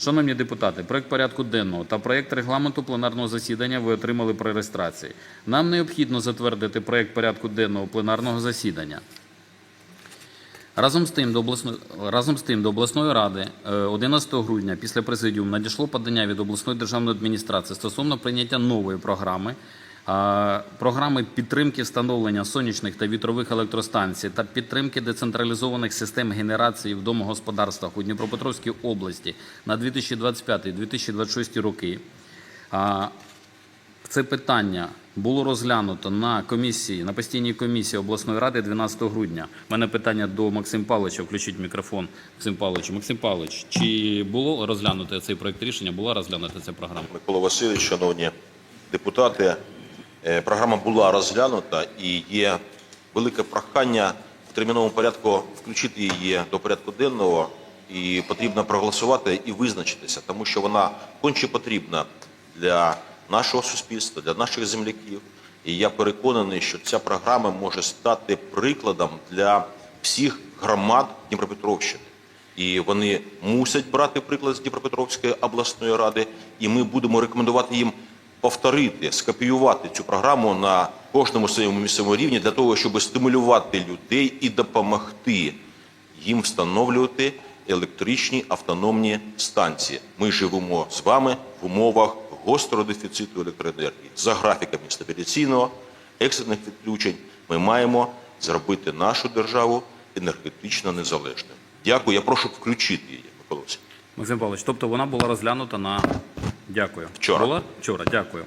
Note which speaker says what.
Speaker 1: Шановні депутати, проект порядку денного та проект регламенту пленарного засідання ви отримали при реєстрації. Нам необхідно затвердити проект порядку денного пленарного засідання. Разом з тим, до обласної, ради е, 11 грудня після президіуму надійшло подання від обласної державної адміністрації стосовно прийняття нової програми, програми підтримки встановлення сонячних та вітрових електростанцій та підтримки децентралізованих систем генерації в домогосподарствах у Дніпропетровській області на 2025-2026 роки. Це питання було розглянуто на комісії, на постійній комісії обласної ради 12 грудня. У мене питання до Максима Павловича. Включіть мікрофон Максим Павловичу. Максим Павлович, чи було розглянуто цей проект рішення? Була розглянута ця програма?
Speaker 2: Микола Васильович, шановні депутати, програма була розглянута і є велике прохання в терміновому порядку включити її до порядку денного. І потрібно проголосувати і визначитися, тому що вона конче потрібна для нашого суспільства, для наших земляків. І я переконаний, що ця програма може стати прикладом для всіх громад Дніпропетровщини. І вони мусять брати приклад з Дніпропетровської обласної ради, і ми будемо рекомендувати їм повторити, скопіювати цю програму на кожному своєму місцевому рівні для того, щоб стимулювати людей і допомогти їм встановлювати електричні автономні станції. Ми живемо з вами в умовах гострого дефіциту електроенергії. За графіками стабіляційного, екстрених відключень ми маємо зробити нашу державу енергетично незалежною. Дякую. Я прошу включити її, Микола
Speaker 1: Максим Павлович, тобто вона була розглянута на дякую.
Speaker 2: Вчора.
Speaker 1: Була вчора. Дякую.